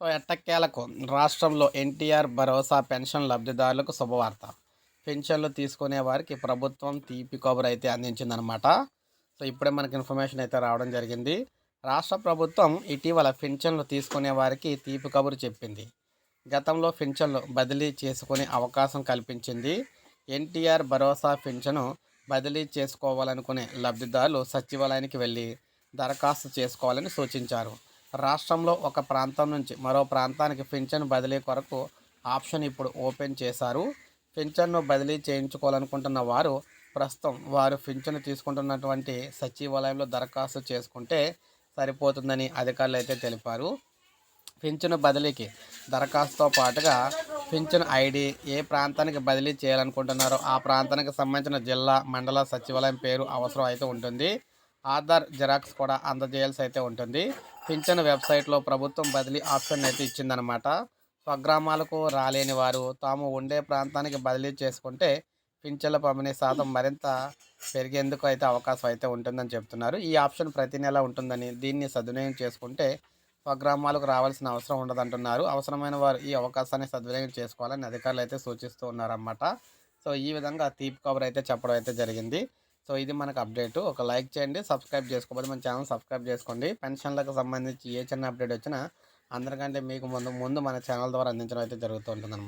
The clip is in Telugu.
సో ఎట్టకేలకు రాష్ట్రంలో ఎన్టీఆర్ భరోసా పెన్షన్ లబ్ధిదారులకు శుభవార్త. పెన్షన్లు తీసుకునే వారికి ప్రభుత్వం తీపి కబురు అయితే అందించిందనమాట సో ఇప్పుడే మనకి ఇన్ఫర్మేషన్ అయితే రావడం జరిగింది. రాష్ట్ర ప్రభుత్వం ఇటీవల పెన్షన్లు తీసుకునే వారికి తీపి కబురు చెప్పింది. గతంలో పెన్షన్లు బదిలీ చేసుకునే అవకాశం కల్పించింది. ఎన్టీఆర్ భరోసా పెన్షను బదిలీ చేసుకోవాలనుకునే లబ్ధిదారులు సచివాలయానికి వెళ్ళి దరఖాస్తు చేసుకోవాలని సూచించారు. రాష్ట్రంలో ఒక ప్రాంతం నుంచి మరో ప్రాంతానికి పింఛన్ బదిలీ కొరకు ఆప్షన్ ఇప్పుడు ఓపెన్ చేశారు. పింఛన్ను బదిలీ చేయించుకోవాలనుకుంటున్న వారు ప్రస్తుతం వారు పింఛను తీసుకుంటున్నటువంటి సచివాలయంలో దరఖాస్తు చేసుకుంటే సరిపోతుందని అధికారులు అయితే తెలిపారు. పింఛను బదిలీకి దరఖాస్తుతో పాటుగా పింఛను ఐడి ఏ ప్రాంతానికి బదిలీ చేయాలనుకుంటున్నారో ఆ ప్రాంతానికి సంబంధించిన జిల్లా మండల సచివాలయం పేరు అవసరం అయితే ఉంటుంది. ఆధార్ జిరాక్స్ కూడా అందజేయాల్సి అయితే ఉంటుంది. పింఛను వెబ్సైట్లో ప్రభుత్వం బదిలీ ఆప్షన్ అయితే ఇచ్చిందనమాట స్వగ్రామాలకు రాలేని వారు తాము ఉండే ప్రాంతానికి బదిలీ చేసుకుంటే పింఛన్ల పంపిణీ శాతం మరింత పెరిగేందుకు అయితే అవకాశం అయితే ఉంటుందని చెప్తున్నారు. ఈ ఆప్షన్ ప్రతి నెల ఉంటుందని దీన్ని సద్వినియోగం చేసుకుంటే స్వగ్రామాలకు రావాల్సిన అవసరం ఉండదంటున్నారు. అవసరమైన వారు ఈ అవకాశాన్ని సద్వినియోగం చేసుకోవాలని అధికారులు అయితే సూచిస్తూ ఉన్నారన్నమాట. సో ఈ విధంగా తీపి కవర్ అయితే చెప్పడం అయితే జరిగింది. సో ఇది మనకు అప్డేట్. ఒక లైక్ చేయండి సబ్స్క్రైబ్ చేసుకోకపోతే మన ఛానల్ సబ్స్క్రైబ్ చేసుకోండి. పెన్షన్లకు సంబంధించి ఏ చిన్న అప్డేట్ వచ్చినా అందరికంటే మీకు ముందు ముందు మన ఛానల్ ద్వారా అందించడం అయితే జరుగుతూ ఉంటుంది